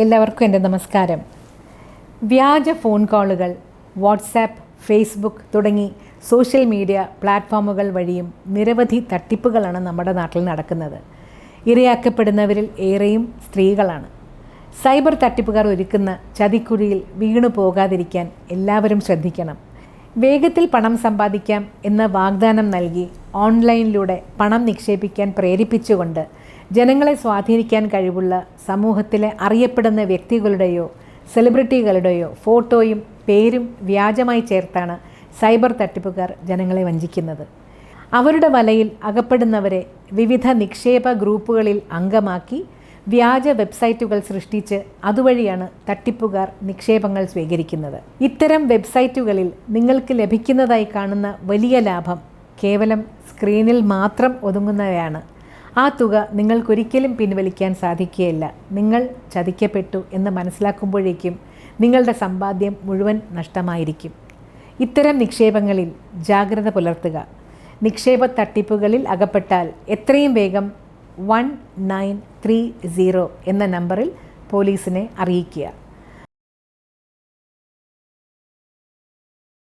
എല്ലാവർക്കും എന്റെ നമസ്കാരം. വ്യാജ ഫോൺ കോളുകൾ വാട്സാപ്പ് ഫേസ്ബുക്ക് തുടങ്ങി സോഷ്യൽ മീഡിയ പ്ലാറ്റ്ഫോമുകൾ വഴിയും നിരവധി തട്ടിപ്പുകളാണ് നമ്മുടെ നാട്ടിൽ നടക്കുന്നത്. ഇരയാക്കപ്പെടുന്നവരിൽ ഏറെയും സ്ത്രീകളാണ്. സൈബർ തട്ടിപ്പുകാർ ഒരുക്കുന്ന ചതിക്കുഴിയിൽ വീണു പോകാതിരിക്കാൻ എല്ലാവരും ശ്രദ്ധിക്കണം. വേഗത്തിൽ പണം സമ്പാദിക്കാം എന്ന വാഗ്ദാനം നൽകി ഓൺലൈനിലൂടെ പണം നിക്ഷേപിക്കാൻ പ്രേരിപ്പിച്ചുകൊണ്ട് ജനങ്ങളെ സ്വാധീനിക്കാൻ കഴിവുള്ള സമൂഹത്തിലെ അറിയപ്പെടുന്ന വ്യക്തികളുടെയോ സെലിബ്രിറ്റികളുടെയോ ഫോട്ടോയും പേരും വ്യാജമായി ചേർത്താണ് സൈബർ തട്ടിപ്പുകാർ ജനങ്ങളെ വഞ്ചിക്കുന്നത്. അവരുടെ വലയിൽ അകപ്പെടുന്നവരെ വിവിധ നിക്ഷേപ ഗ്രൂപ്പുകളിൽ അംഗമാക്കി വ്യാജ വെബ്സൈറ്റുകൾ സൃഷ്ടിച്ച് അതുവഴിയാണ് തട്ടിപ്പുകാർ നിക്ഷേപങ്ങൾ സ്വീകരിക്കുന്നത്. ഇത്തരം വെബ്സൈറ്റുകളിൽ നിങ്ങൾക്ക് ലഭിക്കുന്നതായി കാണുന്ന വലിയ ലാഭം കേവലം സ്ക്രീനിൽ മാത്രം ഒതുങ്ങുന്നവയാണ്. ആ തുക നിങ്ങൾക്കൊരിക്കലും പിൻവലിക്കാൻ സാധിക്കുകയില്ല. നിങ്ങൾ ചതിക്കപ്പെട്ടു എന്ന് മനസ്സിലാക്കുമ്പോഴേക്കും നിങ്ങളുടെ സമ്പാദ്യം മുഴുവൻ നഷ്ടമായിരിക്കും. ഇത്തരം നിക്ഷേപങ്ങളിൽ ജാഗ്രത പുലർത്തുക. നിക്ഷേപ തട്ടിപ്പുകളിൽ അകപ്പെട്ടാൽ എത്രയും വേഗം വൺ നയൻ ത്രീ സീറോ എന്ന നമ്പറിൽ പോലീസിനെ അറിയിക്കുക.